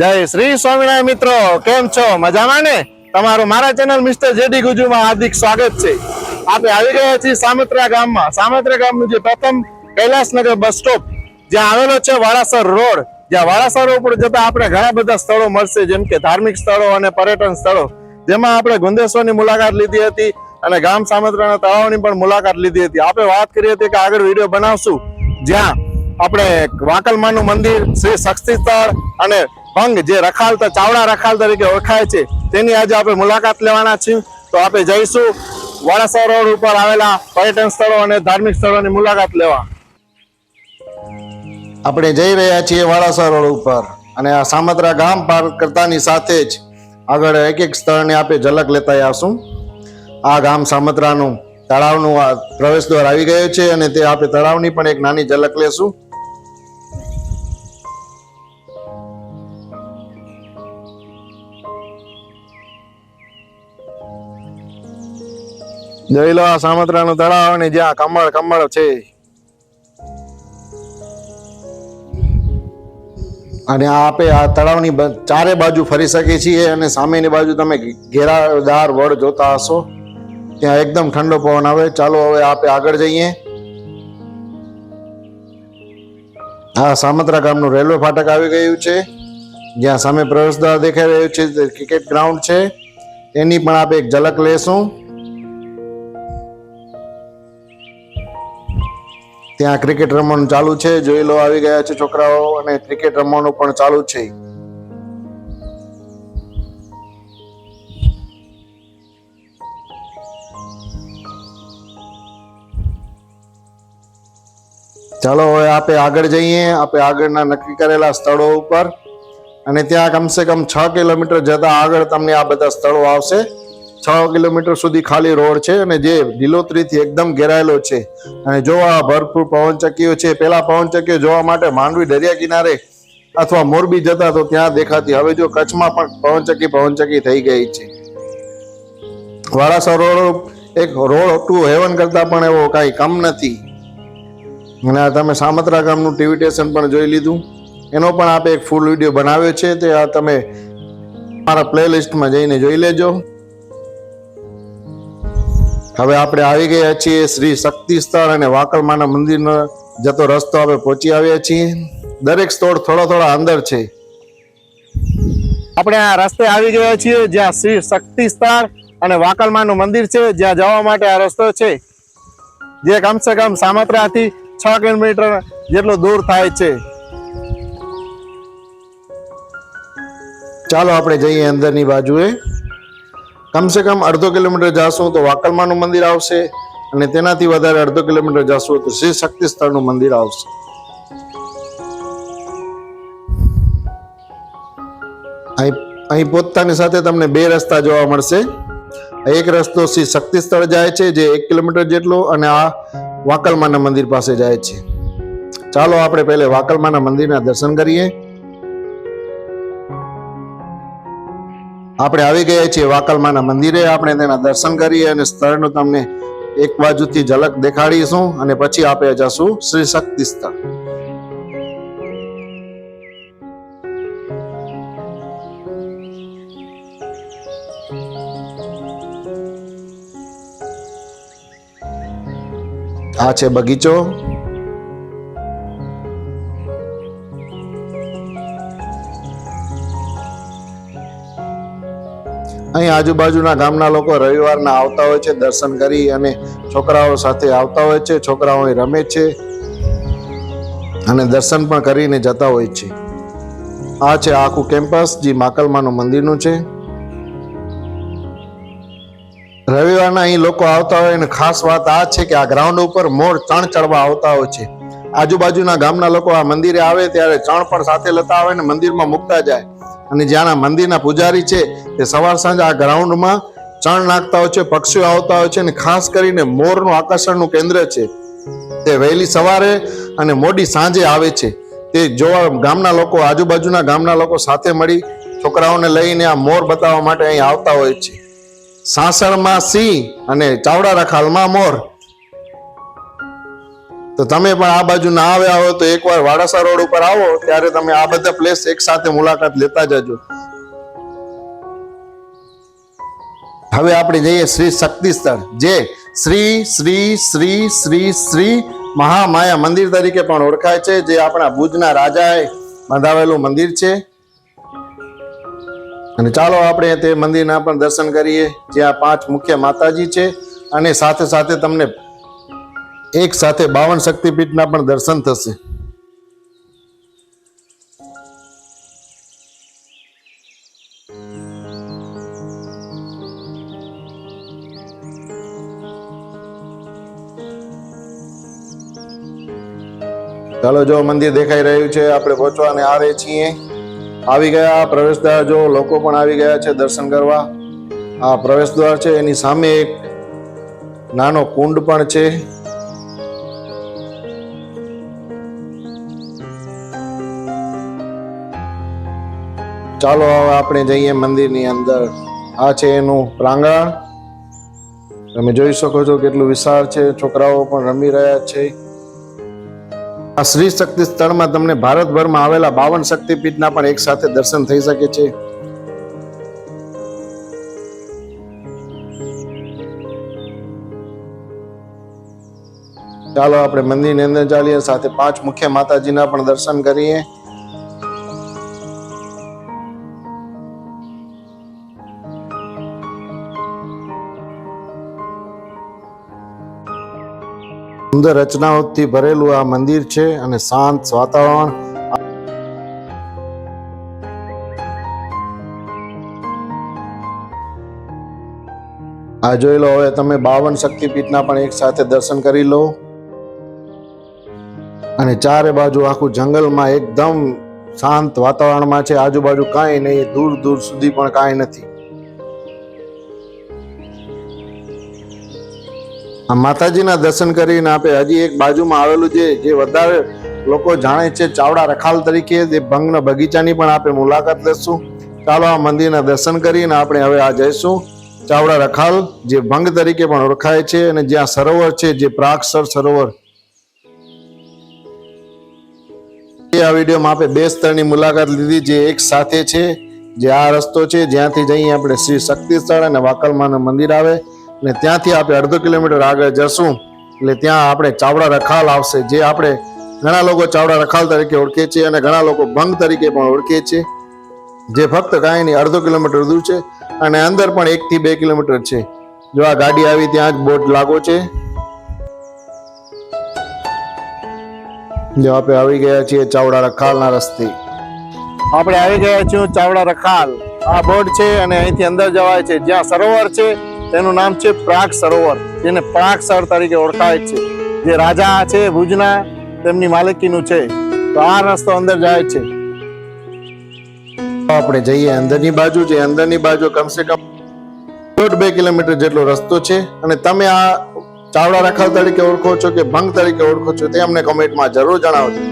જય શ્રી સ્વામિનારાયણ મિત્રો, કેમ છો? મજામાં ને? તમારું મારા ચેનલ મિસ્ટર જેડી ગુજુમાં હાર્દિક સ્વાગત છે. આપણે આવી ગયા છીએ સામત્રા ગામમાં. સામત્રા ગામનું જે પ્રથમ કૈલાસનગર બસ સ્ટોપ જ્યાં આવેલો છે વાળાસર રોડ. જ્યાં વાળાસર ઉપર જતા આપણે ઘણા બધા સ્થળો મળશે, જેમ કે ધાર્મિક સ્થળો અને પર્યટન સ્થળો. જેમાં આપણે ગુંદેશ્વરની મુલાકાત લીધી હતી અને ગામ સામત્રાના તળાવની પણ મુલાકાત લીધી હતી. આપણે વાત કરી હતી કે આગળ વીડિયો બનાવશું, જ્યાં આપણે વાકલમાનું મંદિર, શ્રી શક્તિ સ્થળ અને ભંગ, જે રખાલ ચાવડા રખાલ તરીકે ઓળખાય છે. તેની આજે આપણે મુલાકાત લેવાના છીએ. તો આપણે જઈશું વાળાસર રોડ ઉપર આવેલા પર્યટન સ્થળો અને ધાર્મિક સ્થળોની મુલાકાત લેવા. આપણે જઈ રહ્યા છીએ વાળાસા રોડ ઉપર અને આ સામત્રા ગામ પાર કરતાની સાથે જ આગળ એક એક સ્થળની આપણે ઝલક લેતા આવશું. આ ગામ સામત્રાનું તળાવનું આ પ્રવેશ દ્વાર આવી ગયો છે અને તે આપણે તળાવની પણ એક નાની ઝલક લેશું. જોઈ લો આ સામત્રાનું તળાવ અને જ્યાં કમળ કમળ છે. અને આપે આ તળાવની ચારે બાજુ ફરી શકીએ છીએ અને સામેની બાજુ તમે ઘેરાદાર વડ જોતા હશો. ત્યાં એકદમ ઠંડો પવન આવે. ચાલો હવે આપે આગળ જઈએ. આ સામત્રા ગામનું રેલવે ફાટક આવી ગયું છે. જ્યાં સામે પ્રવેશદ્વાર દેખાઈ રહ્યું છે. ક્રિકેટ ગ્રાઉન્ડ છે. એની પણ આપણે એક ઝલક લેશું. ત્યાં ક્રિકેટ રમવાનું ચાલુ છે. જોઈ લો, આવી ગયા છે છોકરાઓ અને ક્રિકેટ રમવાનું પણ ચાલુ છે. ચાલો, હવે આપે આગળ જઈએ. આપે આગળના નક્કી કરેલા સ્થળો ઉપર. અને ત્યાં કમસે કમ છ કિલોમીટર જતા આગળ તમને આ બધા સ્થળો આવશે. છ કિલોમીટર સુધી ખાલી રોડ છે અને જે લીલોતરીથી એકદમ ઘેરાયેલો છે. અને જોવા ભરપૂર પવનચક્કીઓ છે. પેલા પવનચક્કીઓ જોવા માટે માંડવી દરિયા કિનારે અથવા મોરબી જતા તો ત્યાં દેખાતી. હવે જો કચ્છમાં પણ પવનચક્કી પવનચક્કી થઈ ગઈ છે. વારાસર રોડ એક રોડ ટુ હેવન કરતા પણ એવો કાંઈ કમ નથી. અને આ તમે સામત્રા ગામનું ટીવી સ્ટેશન પણ જોઈ લીધું. એનો પણ આપે એક ફૂલ વીડિયો બનાવ્યો છે. તે આ તમે મારા પ્લેલિસ્ટમાં જઈને જોઈ લેજો. હવે આપણે આવી ગયા છીએ શ્રી શક્તિ સ્થળ અને વાકલમાના મંદિરનો જતો રસ્તો આપણે પહોંચી આવ્યા છીએ. દરેક સ્થળ થોડા થોડા અંદર છે. આપણે આ રસ્તે આવી ગયા છીએ જ્યાં શ્રી શક્તિ સ્થળ અને વાકલમાનું મંદિર છે જ્યાં જવા માટે આ રસ્તો છે. જે કમસે કમ સામત્રાથી છ કિલોમીટર જેટલો દૂર થાય છે. ચાલો આપણે જઈએ અંદરની બાજુએ. કમસે કમ અડધો કિલોમીટર જાશું તો વાકલમાનું મંદિર આવશે અને તેનાથી વધારે અડધો કિલોમીટર જાશું તો શ્રી શક્તિ સ્થળનું મંદિર આવશે. અહીં પહોંચતાની સાથે તમને બે રસ્તા જોવા મળશે. એક રસ્તો શ્રી શક્તિ સ્થળ જાય છે, જે એક કિલોમીટર જેટલો, અને આ વાકલમાના મંદિર પાસે જાય છે. ચાલો આપણે પહેલે વાકલમાના મંદિરના દર્શન કરીએ. આપણે આવી ગયા છીએ વાકલમાના મંદિરે. આપણે તેના દર્શન કરીએ અને સ્થળનું તમને એક બાજુથી ઝલક દેખાડીશું અને પછી આપણે જશું શ્રી શક્તિ સ્થળ. આ છે બગીચો. અહીં આજુબાજુના ગામના લોકો રવિવારના આવતા હોય છે, દર્શન કરી અને છોકરાઓ સાથે આવતા હોય છે, છોકરાઓ રમે છે અને દર્શન પણ કરીને જતા હોય છે. આ છે આખું કેમ્પસ, જે માકલમાનું મંદિરનું છે. રવિવારના અહીં લોકો આવતા હોય અને ખાસ વાત આ છે કે આ ગ્રાઉન્ડ ઉપર મોર ચણ ચડવા આવતા હોય છે. આજુબાજુના ગામના લોકો આ મંદિરે આવે ત્યારે ચણ પણ સાથે લેતા આવે ને મંદિરમાં મૂકતા જાય. અને જ્યાંના મંદિરના પૂજારી છે, તે સવાર સાંજ આ ગ્રાઉન્ડમાં ચણ નાખતા હોય છે, પક્ષીઓ આવતા હોય છે અને ખાસ કરીને મોરનું આકર્ષણનું કેન્દ્ર છે. તે વહેલી સવારે અને મોડી સાંજે આવે છે. તે જોવા ગામના લોકો, આજુબાજુના ગામના લોકો સાથે મળી છોકરાઓને લઈને આ મોર બતાવવા માટે અહીં આવતા હોય છે. સાસણમાં સિંહ અને ચાવડા રખાલમાં મોર. તો તમે પણ આ બાજુ ના આવ્યા હો તો એકવાર વાડાસા રોડ ઉપર આવો, ત્યારે તમે આ બધા પ્લેસ એક સાથે મુલાકાત લેતા જજો. હવે આપણે જઈએ શ્રી શક્તિ સ્થળ, જે શ્રી શ્રી શ્રી શ્રી શ્રી મહામાયા મંદિર તરીકે પણ ઓળખાય છે, જે આપણા ભુજના રાજાએ બંધાવેલું મંદિર છે. અને ચાલો આપણે તે મંદિરના પણ દર્શન કરીએ, જ્યાં પાંચ મુખ્ય માતાજી છે, અને સાથે સાથે તમને એક સાથે બાવન શક્તિપીઠના પણ દર્શન થશે. ચાલો જો મંદિર દેખાઈ રહ્યું છે, આપણે પહોંચવાને આવે છીએ. આવી ગયા પ્રવેશદ્વાર, જો લોકો પણ આવી ગયા છે દર્શન કરવા. આ પ્રવેશદ્વાર છે, એની સામે એક નાનો કુંડ પણ છે. ચાલો હવે આપણે જઈએ મંદિરની અંદર. આ છે એનું પ્રાંગણ. તમે જોઈ શકો છો કેટલું વિશાળ છે. છોકરાઓ પણ રમી રહ્યા છે. આ શ્રી શક્તિ સ્થળમાં તમને ભારતભરમાં આવેલા બાવન શક્તિપીઠના પણ એક સાથે દર્શન થઈ શકે છે. ચાલો આપણે મંદિરની અંદર ચાલીએ. સાથે પાંચ મુખ્ય માતાજીના પણ દર્શન કરીએ. સુંદર રચનાઓથી ભરેલું આ મંદિર છે અને શાંત વાતાવરણ. આ જોઈ લો, હવે તમે બાવન શક્તિપીઠના પણ એક સાથે દર્શન કરી લો. અને ચારે બાજુ આખું જંગલમાં એકદમ શાંત વાતાવરણમાં છે. આજુબાજુ કાંઈ નહીં, દૂર દૂર સુધી પણ કાંઈ નથી. માતાજીના દર્શન કરીને આપણે હજી એક બાજુમાં આવેલું છે જે વધારે લોકો જાણે છે ચાવડા રખાલ તરીકે, જે ભંગના બગીચાની પણ આપણે મુલાકાત લેશું. ચાલો આ મંદિરના દર્શન કરીને આપણે હવે આ જઈશું. ચાવડા રખાલ જે ભંગ તરીકે પણ ઓળખાય છે અને જ્યાં સરોવર છે, જે પ્રાક્ષર સરોવર. આ વિડીયોમાં આપણે બે સ્થળની મુલાકાત લીધી, જે એક સાથે છે, જે આ રસ્તો છે, જ્યાંથી જઈએ આપણે શ્રી શક્તિ સ્થળ અને વાકલમાનું મંદિર આવે. અને ત્યાંથી આપણે અડધો કિલોમીટર આગળ જશું. એટલે ત્યાં આપણે ચાવડા રખાલ આવશે, જે આપણે ઘણા લોકો ચાવડા રખાલ તરીકે ઓળખે છે અને ઘણા લોકો ભંગ તરીકે પણ ઓળખે છે જે ફક્ત કાંઈ નહીં, અડધો કિલોમીટર દૂર છે અને અંદર પણ એકથી બે કિલોમીટર છે. જો આ ગાડી આવી ત્યાં જ બોટ લાગો છે. જો આપણે આવી ગયા છીએ ચાવડા રખાલના રસ્તે. આપણે આવી ગયા છીએ ચાવડા રખાલ. આ બોર્ડ છે અને અહીંથી અંદર જવાય છે. જ્યાં સરોવર છે તેનું નામ છે પ્રાગ સરોવર. જેને પ્રાગ સર તરીકે ઓળખાય છે. જે રાજા છે, ભુજના, તેમની માલિકીનું છે. તો આ રસ્તો અંદર જાય છે. આપણે જઈએ અંદરની બાજુ. જે અંદરની બાજુ કમસે કમ દોઢ બે કિલોમીટર જેટલો રસ્તો છે. અને તમે આ ચાવડા રખાલ તરીકે ઓળખો છો કે ભંગ તરીકે ઓળખો છો તે અમને કમેન્ટમાં જરૂર જણાવજો.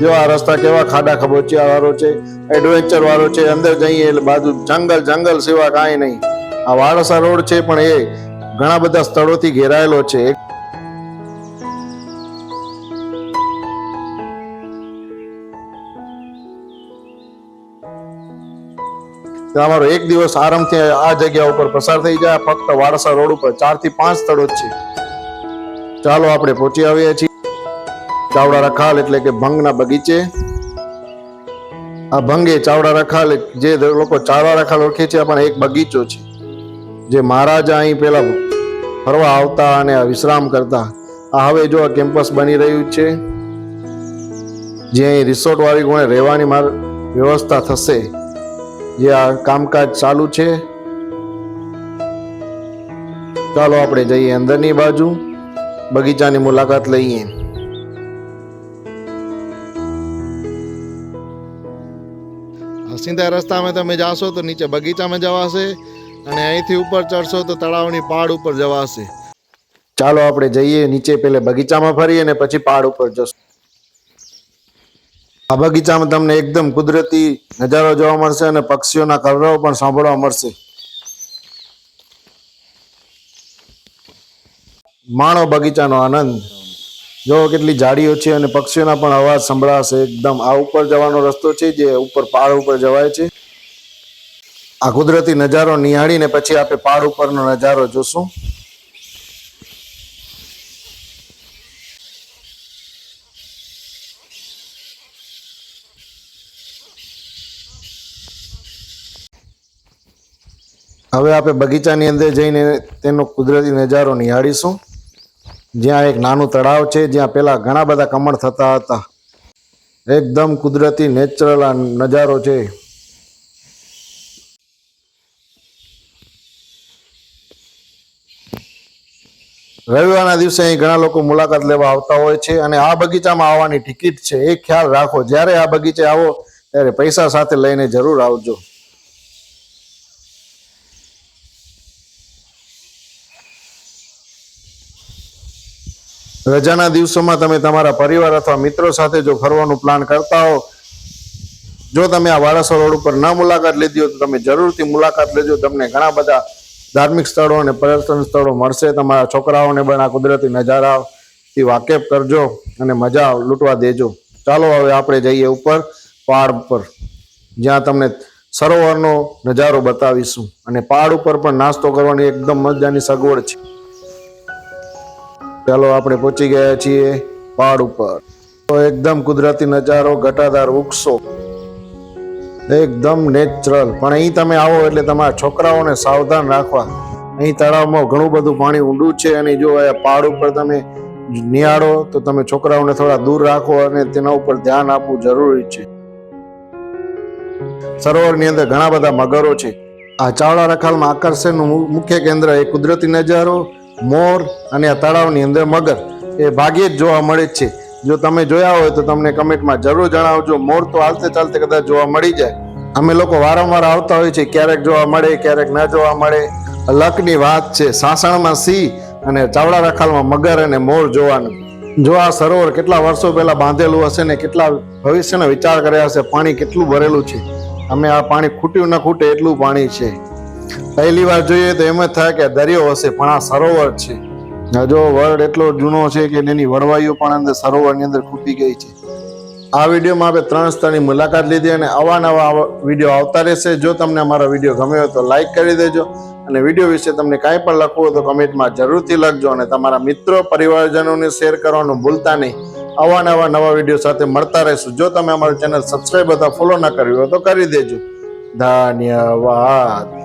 જો આ રસ્તા કેવા ખાડા ખબોચિયા વાળો છે એડવેન્ચર વાળો છે, અંદર જઈએ એટલે બાજુ જંગલ જંગલ સિવાય કાંઈ નહીં. આ વાળસા રોડ છે, પણ એ ઘણા બધા સ્થળોથી ઘેરાયેલો છે. અમારો એક દિવસ આરામથી આ જગ્યા ઉપર પસાર થઈ જાય, ફક્ત વારસા રોડ ઉપર ચારથી પાંચ સ્થળો છે. ચાલો આપણે પહોંચી આવ્યા છીએ. ચાવડા રખાલ એટલે કે ભંગના બગીચે. આ ભંગે ચાવડા રખાલ, જે લોકો ચાવડા રખાલ ઓળખે છે, પણ એક બગીચો છે. જે મહારાજા અહીં પેલા ફરવા આવતા અને વિશ્રામ કરતા, આ હવે જો આ કેમ્પસ બની રહ્યું છે, જે અહીં રિસોર્ટ વાળી કોણે રહેવાની માર વ્યવસ્થા થશે, જે આ કામકાજ ચાલુ છે. ચાલો આપણે જઈએ અંદરની બાજુ, બગીચાની મુલાકાત લઈએ. સીધા રસ્તામાં તમે જાશો તો નીચે બગીચામાં જવાશે. અને અહીંથી ઉપર ચડશો તો તળાવની પહાડ ઉપર જવાશે. ચાલો આપણે જઈએ, નીચે પેલે બગીચામાં ફરીએ અને પછી પહાડ ઉપર જશું. આ બગીચામાં તમને એકદમ કુદરતી નજારો જોવા મળશે અને પક્ષીઓના કલરવ પણ સાંભળવા મળશે. માણો બગીચાનો આનંદ. જો કેટલી જાડીઓ છે અને પક્ષીઓના પણ અવાજ સંભળાશે. એકદમ આ ઉપર જવાનો રસ્તો છે, જે ઉપર પહાડ ઉપર જવાય છે. આ કુદરતી નજારો નિહાળીને પછી આપણે પહાડ ઉપરનો નજારો જોશું. હવે આપણે બગીચાની અંદર જઈને તેનો કુદરતી નજારો નિહાળીશું. જ્યાં એક નાનું તળાવ છે, જ્યાં પહેલાં ઘણા બધા કમળ થતા હતા. એકદમ કુદરતી નેચરલ આ નજારો છે. રવિવારના દિવસે અહીં ઘણા લોકો મુલાકાત લેવા આવતા હોય છે અને આ બગીચામાં આવવાની ટિકિટ છે, એ ખ્યાલ રાખો. જ્યારે આ બગીચે આવો, ત્યારે પૈસા સાથે લઈને જરૂર આવજો. રજાના દિવસોમાં તમે તમારા પરિવાર અથવા મિત્રો સાથે જો ફરવાનું પ્લાન કરતા હો, જો તમે આ વારાસર રોડ ઉપર ન મુલાકાત લીધી હોય તો તમે જરૂરથી મુલાકાત લેજો. તમને ઘણા બધા ધાર્મિક સ્થળો અને પર્યટન સ્થળો મળશે. તમારા છોકરાઓને પણ આ કુદરતી નજારાથી વાકેફ કરજો અને મજા લૂંટવા દેજો. ચાલો હવે આપણે જઈએ ઉપર, પહાડ ઉપર. જ્યાં તમને સરોવરનો નજારો બતાવીશું. અને પહાડ ઉપર પણ નાસ્તો કરવાની એકદમ મજાની સગવડ છે. ચાલો આપણે પહોંચી ગયા છીએ પહાડ ઉપર. તો એકદમ કુદરતી નજારો, ઘટાદાર વૃક્ષો. એકદમ નેચરલ પણ અહીં તમે આવો એટલે તમારા છોકરાઓને સાવધાન રાખવા. અહીં તળાવમાં ઘણું બધું પાણી ઊંડું છે અને જો આ પહાડ ઉપર તમે નિહાળો તો તમે છોકરાઓને થોડા દૂર રાખો અને તેના ઉપર ધ્યાન આપવું જરૂરી છે. સરોવરની અંદર ઘણા બધા મગરો છે. આ ચાવડા રખાલમાં આકર્ષણનું મુખ્ય કેન્દ્ર એ કુદરતી નજારો, મોર અને આ તળાવની અંદર મગર. એ ભાગ્યે જ જોવા મળે છે. જો તમે જોયા હોય તો તમને કમેન્ટમાં જરૂર જણાવજો. મોર તો હાલતે ચાલતે કદાચ જોવા મળી જાય. અમે લોકો વારંવાર આવતા હોય છે, ક્યારેક જોવા મળે, ક્યારેક ન જોવા મળે. લકની વાત છે, સાસણમાં સિંહ અને ચાવડા રખાલમાં મગર અને મોર જોવાનું. જો આ સરોવર કેટલા વર્ષો પહેલા બાંધેલું હશે ને કેટલા ભવિષ્યનો વિચાર કર્યા હશે, પાણી કેટલું ભરેલું છે. અમે આ પાણી ખૂટ્યું ન ખૂટે એટલું પાણી છે. પહેલી વાર જોઈએ તો એમ જ થાય કે દરિયો હશે, પણ આ સરોવર છે. જો વર્ડ એટલો જૂનો છે કે એની વડવાઈઓ પણ અંદર સરોવરની અંદર ખૂટી ગઈ છે. આ વિડીયોમાં આપણે ત્રણ સ્થળની મુલાકાત લીધી અને અવાનવા વીડિયો આવતા રહેશે. જો તમને અમારો વીડિયો ગમ્યો હોય તો લાઈક કરી દેજો અને વીડિયો વિશે તમને કાંઈ પણ લખવું હોય તો કમેન્ટમાં જરૂરથી લખજો અને તમારા મિત્રો પરિવારજનોને શેર કરવાનું ભૂલતા નહીં. અવાનવા નવા વીડિયો સાથે મળતા રહેશું. જો તમે અમારું ચેનલ સબસ્ક્રાઈબ અથવા ફોલો ન કર્યું હોય તો કરી દેજો. ધન્યવાદ.